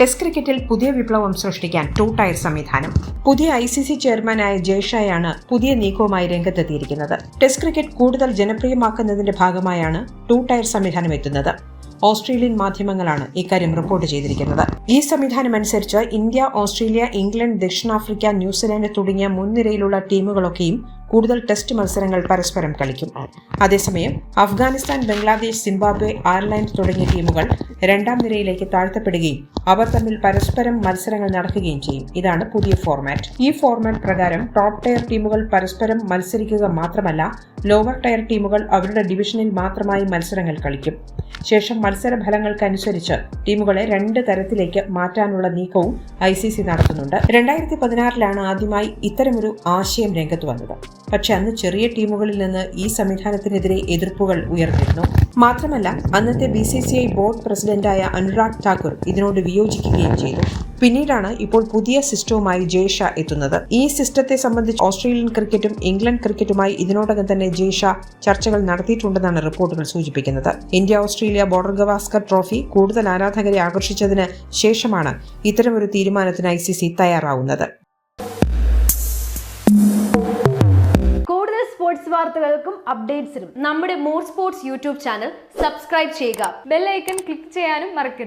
Test ക്രിക്കറ്റിൽ പുതിയ വിപ്ലവം സൃഷ്ടിക്കാൻ ടു ടയർ സംവിധാനം. പുതിയ ഐ സി സി ചെയർമാനായ ജയ്ഷായാണ് പുതിയ നീക്കവുമായി രംഗത്തെത്തിയിരിക്കുന്നത്. ടെസ്റ്റ് ക്രിക്കറ്റ് കൂടുതൽ ജനപ്രിയമാക്കുന്നതിന്റെ ഭാഗമായാണ് ടു ടയർ സംവിധാനം എത്തുന്നത്. ഓസ്ട്രേലിയൻ മാധ്യമങ്ങളാണ് ഇക്കാര്യം റിപ്പോർട്ട് ചെയ്തിരിക്കുന്നത്. ഈ സംവിധാനം അനുസരിച്ച് ഇന്ത്യ ഓസ്ട്രേലിയ ഇംഗ്ലണ്ട് ദക്ഷിണാഫ്രിക്ക ന്യൂസിലാൻഡ് തുടങ്ങിയ മുൻനിരയിലുള്ള ടീമുകളൊക്കെയും കൂടുതൽ ടെസ്റ്റ് മത്സരങ്ങൾ പരസ്പരം കളിക്കും. അതേസമയം അഫ്ഗാനിസ്ഥാൻ ബംഗ്ലാദേശ് സിംബാബ്വെ അയർലൻഡ് തുടങ്ങിയ ടീമുകൾ രണ്ടാം നിരയിലേക്ക് താഴ്ത്തപ്പെടുകയും അവർ തമ്മിൽ പരസ്പരം മത്സരങ്ങൾ നടക്കുകയും ചെയ്യും. ഇതാണ് പുതിയ ഫോർമാറ്റ് ഈ ഫോർമാറ്റ് പ്രകാരം ടോപ്പ് ടയർ ടീമുകൾ പരസ്പരം മത്സരിക്കുക മാത്രമല്ല ലോവർ ടയർ ടീമുകൾ അവരുടെ ഡിവിഷനിൽ മാത്രമായി മത്സരങ്ങൾ കളിക്കും. ശേഷം മത്സര ഫലങ്ങൾക്കനുസരിച്ച് ടീമുകളെ രണ്ട് തരത്തിലേക്ക് മാറ്റാനുള്ള നീക്കവും ഐ സി സി നടത്തുന്നുണ്ട്. രണ്ടായിരത്തി പതിനാറിലാണ് ആദ്യമായി ഇത്തരമൊരു ആശയം രംഗത്ത് വന്നത്. പക്ഷെ അന്ന് ചെറിയ ടീമുകളിൽ നിന്ന് ഈ സംവിധാനത്തിനെതിരെ എതിർപ്പുകൾ ഉയർന്നിരുന്നു. മാത്രമല്ല അന്നത്തെ B C C I board പ്രസിഡന്റായ അനുരാഗ് ഠാക്കൂർ ഇതിനോട് വിയോജിക്കുകയും ചെയ്തു. പിന്നീടാണ് ഇപ്പോൾ പുതിയ സിസ്റ്റവുമായി ജയ്ഷ എത്തുന്നത്. ഈ സിസ്റ്റത്തെ സംബന്ധിച്ച് ഓസ്ട്രേലിയൻ ക്രിക്കറ്റും ഇംഗ്ലണ്ട് ക്രിക്കറ്റുമായി ഇതിനോടകം തന്നെ ജയ്ഷ ചർച്ചകൾ നടത്തിയിട്ടുണ്ടെന്നാണ് റിപ്പോർട്ടുകൾ സൂചിപ്പിക്കുന്നത്. India Australia border Gavaskar trophy കൂടുതൽ ആരാധകരെ ആകർഷിച്ചതിന് ശേഷമാണ് ഇത്തരമൊരു തീരുമാനത്തിന് ഐ സി സി തയ്യാറാവുന്നത്. കൂടുതൽ സ്പോർട്സ് വാർത്തകൾക്കും അപ്ഡേറ്റ്സിനും നമ്മുടെ more sports YouTube channel subscribe ചെയ്യുക. ബെല്ലൈക്കൺ ക്ലിക്ക് ചെയ്യാനും മറക്കരുത്.